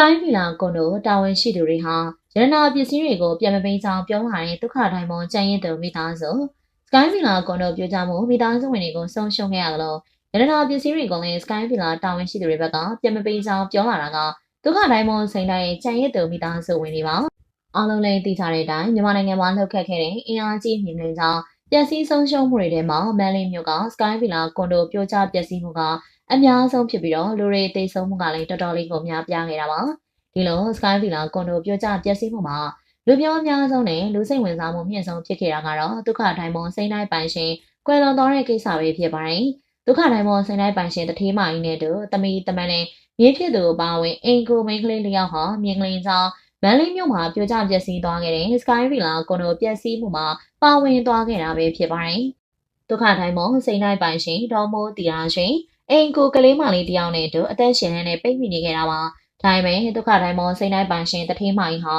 Sky Villa ကွန်ဒိုတာဝန်ရှိသူတွေဟာရတနာပစ္စည်းတွေကိုပြန်မပိန်းဆောင်ပြောလာတဲ့ဒုက္ခတိုင်းပေါ်ကြံရင်သူမိသားစု Sky Villa ကွန်ဒိုပြောကြမှုမိသားစုဝင်တွေကိုဆုံးရှုံးခဲ့ရသလိုရတနာပစ္စည်းတွေကိုလည်း Sky Villa တာဝန်ရှိသူတွေဘက်ကပြန်မပိန်းဆောင်ပြောလာတာကဒုက္ခတိုင်းပေါ်စိန်တိုင်းကြံရင်သူမိသားစုဝင်တွေပါအားလုံးလည်းသိထားတဲ့အတိုင်းမြန်မာနိုင်ငံမှာလှုပ်ခတ်ခဲ့တဲ့အင်အားကြီးမြင့်လင်းကြောင်း ပျက်စီးဆုံးရှုံးမှုတွေထဲမှာမန်လေးမြို့က Sky Villa ကွန်ဒိုပြိုကျပျက်စီးမှုကအများဆုံးဖြစ်ပြီးတော့လူတွေတိတ်ဆုံးမှုကလည်းတော်တော်လေးကိုများပြားခဲ့တာပါဒီလို Sky Villa ကွန်ဒိုပြိုကျပျက်စီးမှုမှာလူပြောအများဆုံးနဲ့လူစိတ်ဝင်စားမှုမြင့်ဆုံးဖြစ်ခဲ့တာကတော့ဒုက္ခတိုင်းပေါ်စိန်တိုင်းပိုင်ရှင်ကွယ်လွန်သွားတဲ့ကိစ္စပဲဖြစ်ပါတယ်ဒုက္ခတိုင်းပေါ်စိန်တိုင်းပိုင်ရှင်တထေးမကြီးနဲ့တူတမီတမန်နဲ့မြင်းဖြစ်သူအပါအဝင်အင်ကိုမိန်းကလေးလျောက်ဟာမြင်းကလေးကြောင့် မန်လေးမြို့မှာပြိုကျပျက်စီးသွားခဲ့တဲ့ Sky Villa ကွန်ဒိုပျက်စီးမှုမှာပါဝင်သွားခဲ့တာပဲဖြစ်ပါတယ်။ဒုက္ခတိုင်းမောစိန်တိုင်းပိုင်ရှင်ဒေါ်မိုးတီယာရှင်အိမ်ကိုကလေးမလေးတယောက်နဲ့အတူအသက်ရှင်နေတဲ့ပိတ်မိနေခဲ့တာပါ။ဒါပေမဲ့ဒုက္ခတိုင်းမောစိန်တိုင်းပိုင်ရှင်တထေးမကြီးဟာ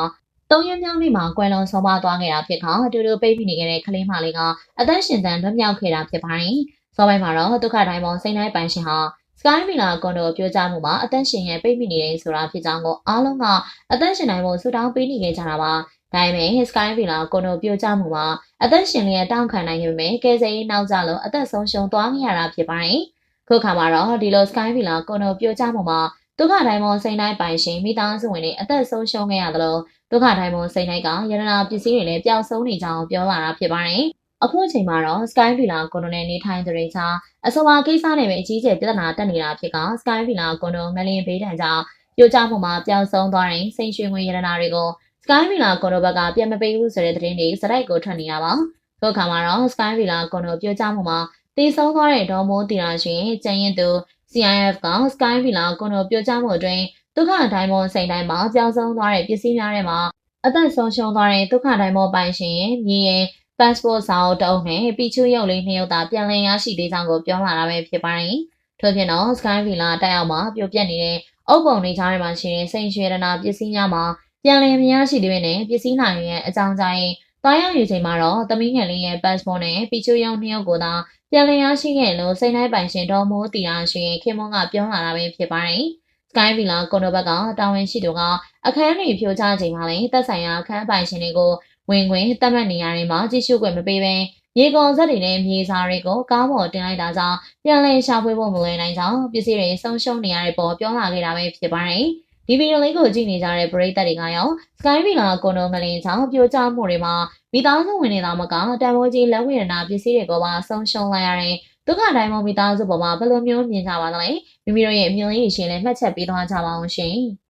သုံးရက်မြောက်နေ့မှာကွယ်လွန်ဆုံးမသွားခဲ့တာဖြစ်ခါအတူတူပိတ်မိနေခဲ့တဲ့ကလေးမလေးကအသက်ရှင်တန်လွတ်မြောက်ခဲ့တာဖြစ်ပါတယ်။စောပိုင်းမှာတော့ဒုက္ခတိုင်းမောစိန်တိုင်းပိုင်ရှင်ဟာ Sky Villa ကွန်ဒိုပြောကြားမှုမှာအသက်ရှင်ရဲ့ပိတ်မိနေတယ်ဆိုတာဖြစ်ကြောင်းကိုအားလုံးကအသက်ရှင်နိုင်ဖို့ဆုတောင်းပေးနေကြတာပါ။ဒါပေမဲ့ Sky Villa ကွန်ဒိုပြောကြားမှုမှာအသက်ရှင်လျက်တောင်းခံနိုင်ပေမဲ့ကယ်ဆယ်ရေးနောက်ကျလို့အသက်ဆုံးရှုံးသွားခဲ့ရတာဖြစ်ပါတယ်။ခုခါမှာတော့ဒီလို Sky Villa ကွန်ဒိုပြောကြားမှုမှာဒုက္ခတိုင်းမောစိန်တိုင်းပိုင်ရှင်မိသားစုဝင်တွေအသက်ဆုံးရှုံးခဲ့ရသလိုဒုက္ခတိုင်းမောစိန်တိုင်းကရတနာပစ္စည်းတွေလည်းပျောက်ဆုံးနေကြောင်းပြောလာတာဖြစ်ပါတယ်။ အခုအချိန်မှာတော့ Sky Villa ကွန်ဒိုနဲ့နေထိုင်သူတွေကြားအဆိုပါကိစ္စနဲ့ပဲအကြီးကျယ်ပြဿနာတက်နေတာဖြစ်က Sky Villa ကွန်ဒိုငလင်ဘေးတံကြောင့်ပြိုကျမှုမှာပျောက်ဆုံးသွားတဲ့စိန်ရွှေငွေရတနာတွေကို Sky Villa ကွန်ဒိုဘက်ကပြန်မပေးဘူးဆိုတဲ့သတင်းတွေစတိုက်ကိုထွက်နေတာပါ။ထို့အခါမှာတော့ Sky Villa ကွန်ဒိုပြိုကျမှုမှာတည်ဆုံးသွားတဲ့ဒေါ်မိုးတီရာရှင်ကျန်ရင်သူ CIF က Sky Villa ကွန်ဒိုပြိုကျမှုအတွင်းဒုက္ခတိုင်းပေါ်စိန်တိုင်းမှာပျောက်ဆုံးသွားတဲ့ပစ္စည်းများထဲမှာအသက်ဆုံးရှုံးသွားတဲ့ဒုက္ခတိုင်းပေါ်ပိုင်ရှင်ရဲ့မြေရင် passport စာအုပ်တုံးနဲ့ပီချူရုပ်လေးနှစ်ရုပ်သာပြန်လည်ရရှိသေးကြောင်းကိုပြောလာတာပဲဖြစ်ပါတယ်။ထို့ပြင်တော့ Sky Villa တက်ရောက်မှာပြိုပြက်နေတဲ့အုပ်ပုံတွေကြားထဲမှာရှိတဲ့စိန်ရွှေရနာပစ္စည်းများမှာပြန်လည်မရရှိသေးတဲ့နဲ့ပစ္စည်းနိုင်ရဲ့အကြောင်းကြားရင်တွားရောက်ယူချိန်မှာတော့သမီးငယ်လေးရဲ့ passport နဲ့ပီချူရုပ်နှစ်ရုပ်ကိုသာပြန်လည်ရရှိခဲ့လို့စိန်တိုင်းပိုင်ရှင်တော်မိုးတီရာရှင်ခင်မွန်ကပြောလာတာပဲဖြစ်ပါတယ်။ Sky Villa ကွန်ဒိုဘက်ကတာဝန်ရှိသူကအခန်းတွေဖြိုချချိန်မှာလည်းသက်ဆိုင်ရာအခန်းပိုင်ရှင်တွေကို ဝင်ခွင့်သတ်မှတ်နေရာတွေမှာကြည့်ရှုခွင့်မပေးဘဲရေကုန်ဆက်တွေနဲ့မြေစာတွေကိုကားပေါ်တင်လိုက်တာကြောင့်ပြန်လည်ရှာဖွေဖို့မလွယ်နိုင်ကြောင်းပစ္စည်းတွေဆုံးရှုံးနေရတဲ့ပေါ်ပြောလာခဲ့တာပဲဖြစ်ပါတယ်။ဒီဗီဒီယိုလေးကိုကြည့်နေကြတဲ့ပရိသတ်တွေကရော Sky Villa ကွန်ဒိုငလင်ကြောင့်ပြိုကျမှုတွေမှာမိသားစုဝင်တွေသာမကတန်ဖိုးကြီးလက်ဝဲရနာပစ္စည်းတွေကိုပါဆုံးရှုံးလိုက်ရတဲ့ဒုက္ခတိုင်းမောမိသားစုပေါ်မှာဘယ်လိုမျိုးမြင်ကြပါသလဲမိမိတို့ရဲ့အမြင်လေးရှင်လည်းမှတ်ချက်ပေးသွားကြပါအောင်ရှင်